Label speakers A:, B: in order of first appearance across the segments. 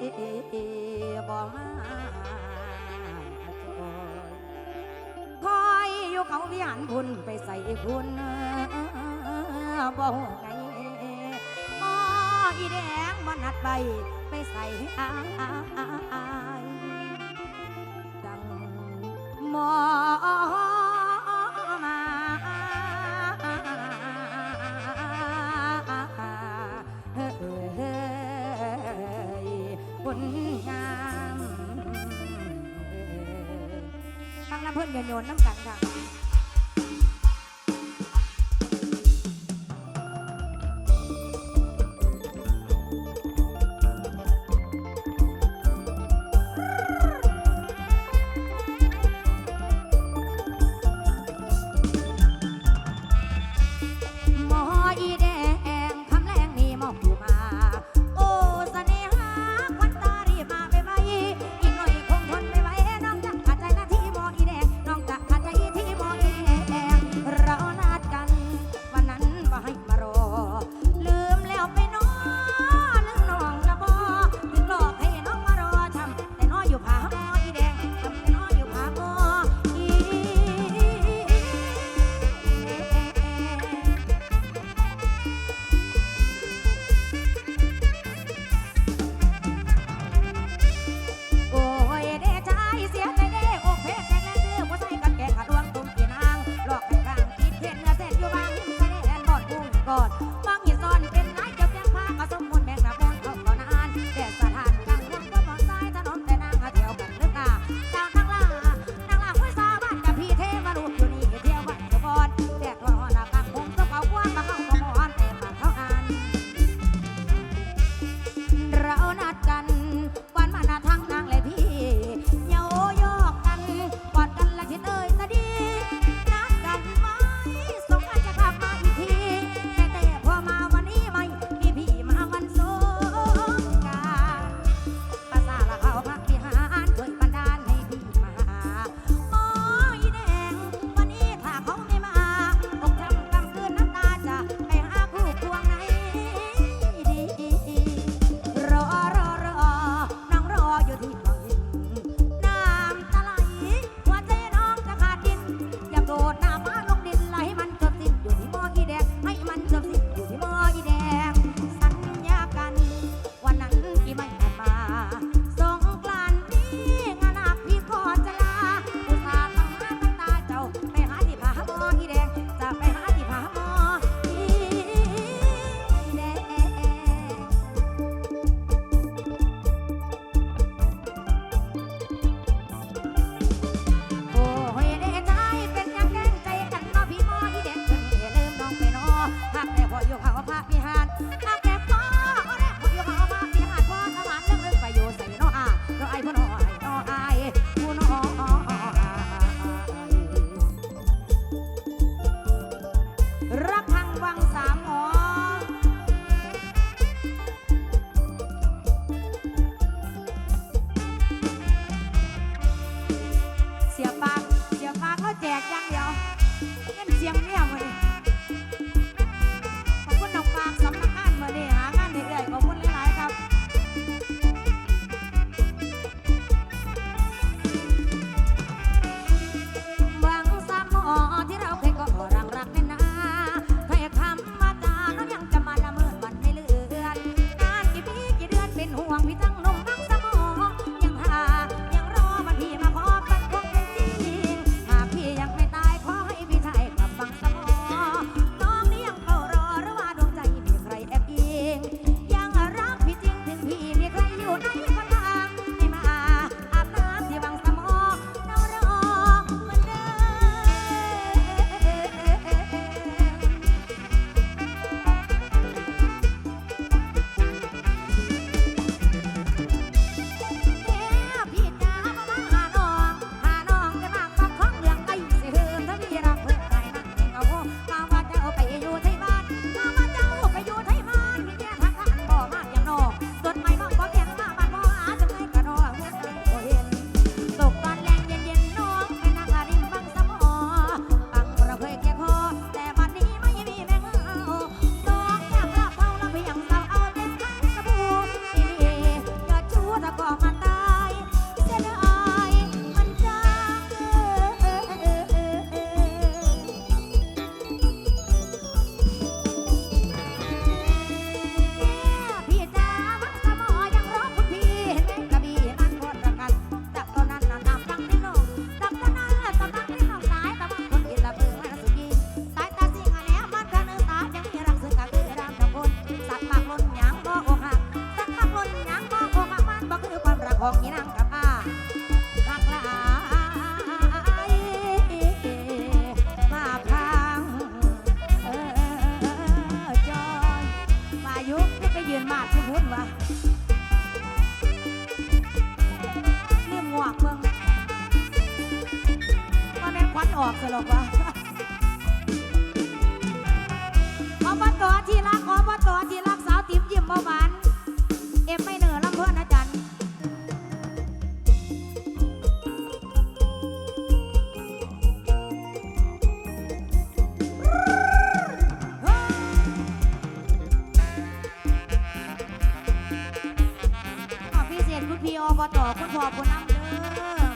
A: บ่มาคอยอยู่เขาวิหารบุญไปใส่บุญบ่ไงอีแดงบ่นัดไปไปใส่อา วนโยนโยนน้ำกันค่ะ God ออกสลบวะอบตที่รักอบตอที่รักสาวติ๋มยิ้มเบาหวาน เอ็มไม่เหนื่อยลำเพื่อนอาจารย์พิเศษคุณพี่อบตคุณพ่อคุณน้ำเด้อ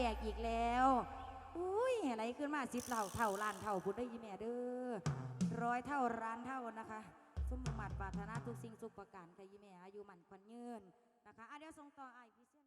A: แจกอีกแล้วอุ้ยอะไรขึ้นมาสิบเท่าเท่าล้านเท่าพุญได้ยิ่แม่เด้อร้อยเท่าร้านเท่านะคะสมมัติปรารถนาทุกสิ่งสุขประการค่ยิ่แม่อายุมันควันยืนนะคะอะเดี๋ยวส่งต่อไอพี่